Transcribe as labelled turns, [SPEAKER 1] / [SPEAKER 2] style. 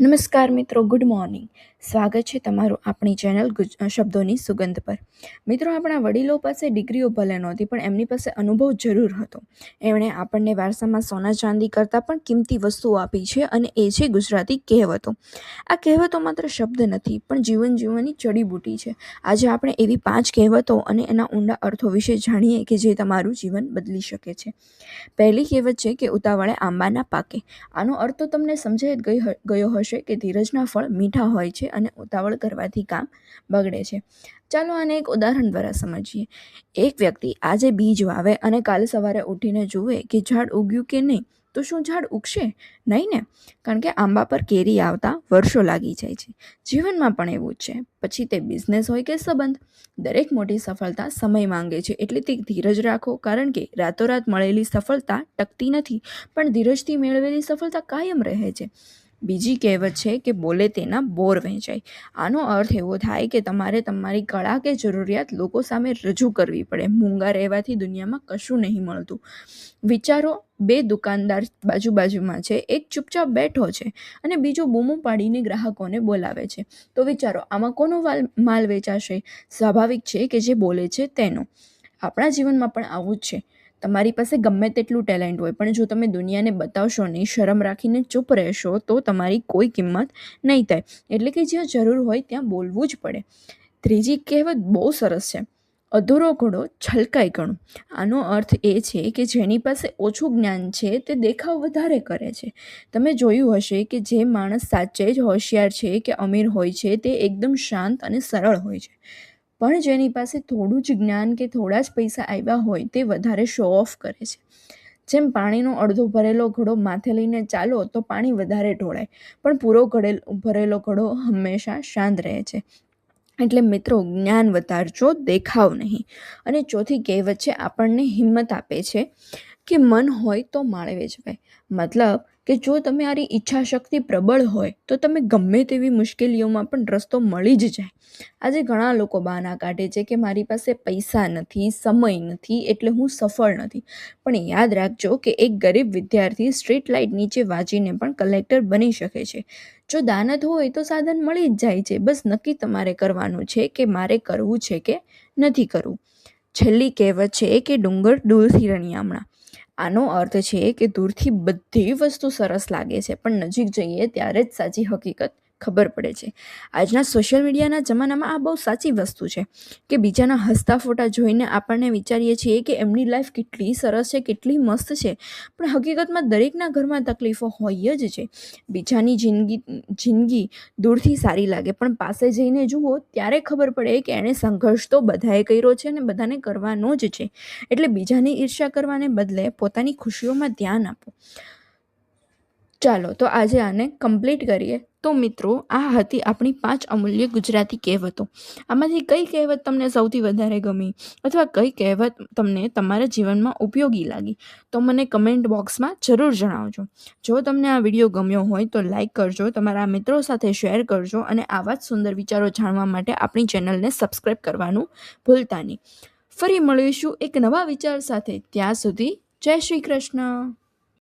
[SPEAKER 1] નમસ્કાર મિત્રો good morning. સ્વાગત છે તમારું આપણી ચેનલ ગુજ શબ્દોની સુગંધ પર. મિત્રો, આપણા વડીલો પાસે ડિગ્રીઓ ભલે નહોતી, પણ એમની પાસે અનુભવ જરૂર હતો. એમણે આપણને વારસામાં સોના ચાંદી કરતાં પણ કિંમતી વસ્તુઓ આપી છે અને એ છે ગુજરાતી કહેવતો. આ કહેવતો માત્ર શબ્દ નથી, પણ જીવન જીવવાની જડીબૂટી છે. આજે આપણે એવી પાંચ કહેવતો અને એના ઊંડા અર્થો વિશે જાણીએ કે જે તમારું જીવન બદલી શકે છે. પહેલી કહેવત છે કે ઉતાવળે આંબાના પાકે. આનો અર્થ તો તમને સમજાઈ ગયો હશે કે ધીરજના ફળ મીઠા હોય છે અને ઉતાવળ કરવાથી કામ બગડે છે. ચાલો આને એક ઉદાહરણ દ્વારા સમજીએ. એક વ્યક્તિ આજે બીજ વાવે અને કાલે સવારે ઉઠીને જુએ કે ઝાડ ઉગ્યું કે નહીં, તો શું ઝાડ ઉગશે? નહીં ને? કારણ કે આંબા પર કેરી આવતા વર્ષો લાગી જાય છે. જીવનમાં પણ એવું જ છે. પછી તે બિઝનેસ હોય કે સંબંધ. દરેક મોટી સફળતા સમય માંગે છે. એટલે તે ધીરજ રાખો. કારણ કે રાતોરાત મળેલી સફળતા ટકતી નથી, પણ ધીરજથી મેળવેલી સફળતા કાયમ રહે છે. બીજી કહેવત છે કે બોલે તેના બોર વહેંચાય. આનો અર્થ એવો થાય કે તમારે તમારી કળા કે જરૂરિયાત લોકો સામે રજૂ કરવી પડે. મૂંગા રહેવાથી દુનિયામાં કશું નહીં મળતું. વિચારો બે દુકાનદાર બાજુ બાજુમાં છે. એક ચૂપચાપ બેઠો છે અને બીજો બૂમો પાડીને ગ્રાહકોને બોલાવે છે. તો વિચારો, આમાં કોનો માલ વેચાશે? સ્વાભાવિક છે કે જે બોલે છે તેનો. આપણા જીવનમાં પણ આવું જ છે. તમારી પાસે ગમે તેટલું ટેલેન્ટ હોય, પણ જો તમે દુનિયાને બતાવશો નહીં, શરમ રાખીને ચૂપ રહેશો, તો તમારી કોઈ કિંમત નહીં થાય. એટલે કે જ્યાં જરૂર હોય ત્યાં બોલવું જ પડે. ત્રીજી કહેવત બહુ સરસ છે. અધૂરો ઘોડો છલકાઈ ગણો. આનો અર્થ એ છે કે જેની પાસે ઓછું જ્ઞાન છે, તે દેખાવ વધારે કરે છે. તમે જોયું હશે કે જે માણસ સાચે જ હોશિયાર છે કે અમીર હોય છે, તે એકદમ શાંત અને સરળ હોય છે. પણ જેની પાસે થોડું જ જ્ઞાન કે થોડા જ પૈસા આવ્યા હોય તે વધારે શો ઓફ કરે છે. જેમ પાણીનો અડધો ભરેલો ઘડો માથે લઈને ચાલો તો પાણી વધારે ઢોળાય, પણ પૂરો ઘડેલ ભરેલો ઘડો હંમેશા શાંત રહે છે. એટલે મિત્રો, જ્ઞાન વધારજો, દેખાવ નહીં. અને ચોથી કહેવત છે, આપણને હિંમત આપે છે કે મન હોય તો માળવે જવાય મતલબ કે જો તમારી ઈચ્છા શક્તિ પ્રબળ હોય, તો તમે ગમે તેવી મુશ્કેલીઓમાં પણ રસ્તો મળી જ જાય. આજે ઘણા લોકો બહાના કાઢે છે કે મારી પાસે પૈસા નથી, સમય નથી, એટલે હું સફળ નથી. પણ યાદ રાખજો કે એક ગરીબ વિદ્યાર્થી સ્ટ્રીટ લાઇટ નીચે વાંચીને પણ કલેક્ટર બની શકે છે. જો દાનત હોય તો સાધન મળી જ જાય છે. બસ નક્કી તમારે કરવાનું છે કે મારે કરવું છે કે નથી કરવું. છેલ્લી કહેવત છે કે ડુંગર દૂરથી રણિયામણા આનો અર્થ છે કે દૂરથી બધી વસ્તુ સરસ લાગે છે, પણ નજીક જઈએ ત્યારે જ સાચી હકીકત ખબર પડે છે. આજના સોશિયલ મીડિયાના જમાનામાં આ બહુ સાચી વસ્તુ છે કે બીજાના હસતા ફોટા જોઈને આપણને વિચારીએ છીએ કે એમની લાઈફ કેટલી સરસ છે, કેટલી મસ્ત છે. પણ હકીકતમાં દરેકના ઘરમાં તકલીફો હોય જ છે. બીજાની જિંદગી જિંદગી દૂરથી સારી લાગે, પણ પાસે જઈને જુઓ ત્યારે ખબર પડે કે એણે સંઘર્ષ તો બધાએ કર્યો છે અને બધાને કરવાનો જ છે. એટલે બીજાની ઈર્ષ્યા કરવાને બદલે પોતાની ખુશીઓમાં ધ્યાન આપો. ચાલો, તો આજે આને કમ્પ્લીટ કરીએ. તો મિત્રો, આ હતી આપણી પાંચ અમૂલ્ય ગુજરાતી કહેવતો. આમાંથી કઈ કહેવત તમને સૌથી વધારે ગમી? અથવા કઈ કહેવત તમને તમારા જીવનમાં ઉપયોગી લાગી? તો મને કમેન્ટ બોક્સમાં જરૂર જણાવજો. જો તમને આ વીડિયો ગમ્યો હોય, તો લાઇક કરજો, તમારા મિત્રો સાથે શેર કરજો, અને આવા જ સુંદર વિચારો જાણવા માટે આપણી ચેનલને સબસ્ક્રાઈબ કરવાનું ભૂલતા નહીં. ફરી મળીશું એક નવા વિચાર સાથે. ત્યાં સુધી જય શ્રી કૃષ્ણ.